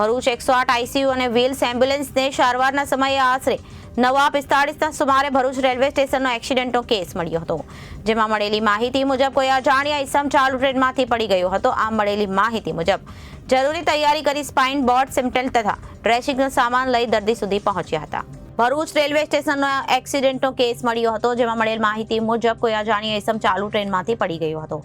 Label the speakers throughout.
Speaker 1: ભરૂચ એકસો આઠ આઈસીયુ અને વ્હીલ્સ એમ્બ્યુલન્સને સારવારના સમયે આશરે નવા પિસ્તાળીસના સુમારે ભરૂચ રેલવે સ્ટેશનનો એક્સિડન્ટનો કેસ મળ્યો હતો, જેમાં મળેલી માહિતી મુજબ કોઈ અજાણ્યા ઇસમ ચાલુ ટ્રેનમાંથી પડી ગયો હતો. આમ મળેલી માહિતી મુજબ જરૂરી તૈયારી કરી સ્પાઇન બોર્ડ સિમ્ટેલ તથા ડ્રેસિંગનો સામાન લઈ દર્દી સુધી પહોંચ્યા હતા. ભરૂચ રેલવે સ્ટેશનનો એક્સિડન્ટનો કેસ મળ્યો હતો, જેમાં મળેલ માહિતી મુજબ કોઈ અજાણ્યા ઇસમ ચાલુ ટ્રેનમાંથી પડી ગયો હતો.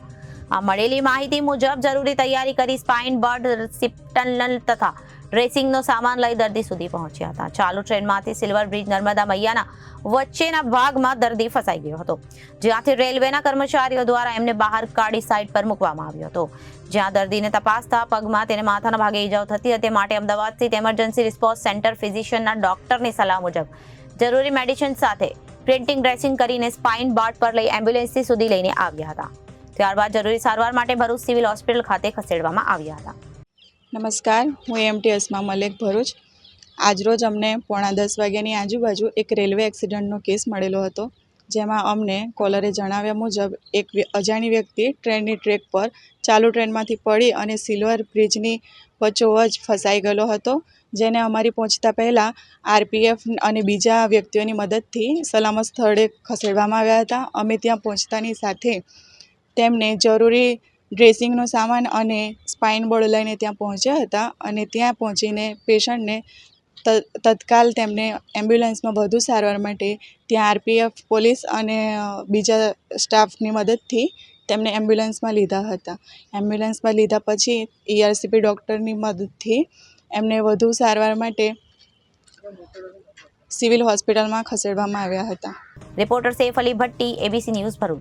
Speaker 1: આ મળેલી માહિતી મુજબ જરૂરી તૈયારી કરી સ્પાઇન બર્ડ, સિપ્ટનલ તથા ડ્રેસિંગનો સામાન લઈ દર્દી સુધી પહોંચ્યા હતા. ચાલુ ટ્રેનમાંથી સિલ્વર બ્રિજ નર્મદા મૈયાના વચ્ચેના ભાગમાં દર્દી ફસાઈ ગયો હતો. જ્યાંથી રેલવેના કર્મચારીઓ દ્વારા એમને બહાર કાઢી સાઇડ પર મૂકવામાં આવ્યો હતો. જ્યાં દર્દીને તપાસતા પગમાં તેને માથાના ભાગે ઈજાઓ થતી હતી. માટે અમદાવાદ સ્થિત એમરજન્સી રિસ્પોન્સ સેન્ટર ફિઝિશિયનના ડોક્ટરની સલાહ મુજબ જરૂરી મેડિસિન સાથે પ્રિન્ટિંગ ડ્રેસિંગ કરીને સ્પાઇન બાર્ડ પર લઈ એમ્બ્યુલન્સથી સુધી લઈને આવ્યા હતા. ત્યારબાદ જરૂરી સારવાર માટે ભરૂચ સિવિલ હોસ્પિટલ ખાતે ખસેડવામાં આવ્યા હતા.
Speaker 2: નમસ્કાર, હું એમટી અસ્મા મલેક ભરૂચ. આજરોજ અમને પોણા દસ વાગ્યાની આજુબાજુ એક રેલવે એક્સિડન્ટનો કેસ મળેલો હતો, જેમાં અમને કોલરે જણાવ્યા મુજબ એક અજાણી વ્યક્તિ ટ્રેનની ટ્રેક પર ચાલુ ટ્રેનમાંથી પડી અને સિલ્વર બ્રિજની વચ્ચોવચ ફસાઈ ગયેલો હતો, જેને અમારી પહોંચતા પહેલાં આરપીએફ અને બીજા વ્યક્તિઓની મદદથી સલામત સ્થળે ખસેડવામાં આવ્યા હતા. અમે ત્યાં પહોંચતાની સાથે તેમને જરૂરી ડ્રેસિંગનો સામાન અને સ્પાઇન બોર્ડ લઈને ત્યાં પહોંચ્યા હતા અને ત્યાં પહોંચીને પેશન્ટને તત્કાલ તેમને એમ્બ્યુલન્સમાં વધુ સારવાર માટે ત્યાં આરપીએફ, પોલીસ અને બીજા સ્ટાફની મદદથી તેમને એમ્બ્યુલન્સમાં લીધા હતા. એમ્બ્યુલન્સમાં લીધા પછી ઈઆરસીપી ડૉક્ટરની મદદથી એમને વધુ સારવાર માટે સિવિલ હોસ્પિટલમાં ખસેડવામાં આવ્યા હતા.
Speaker 1: Reporter Saif Ali Bhatti ABC news Bharuch.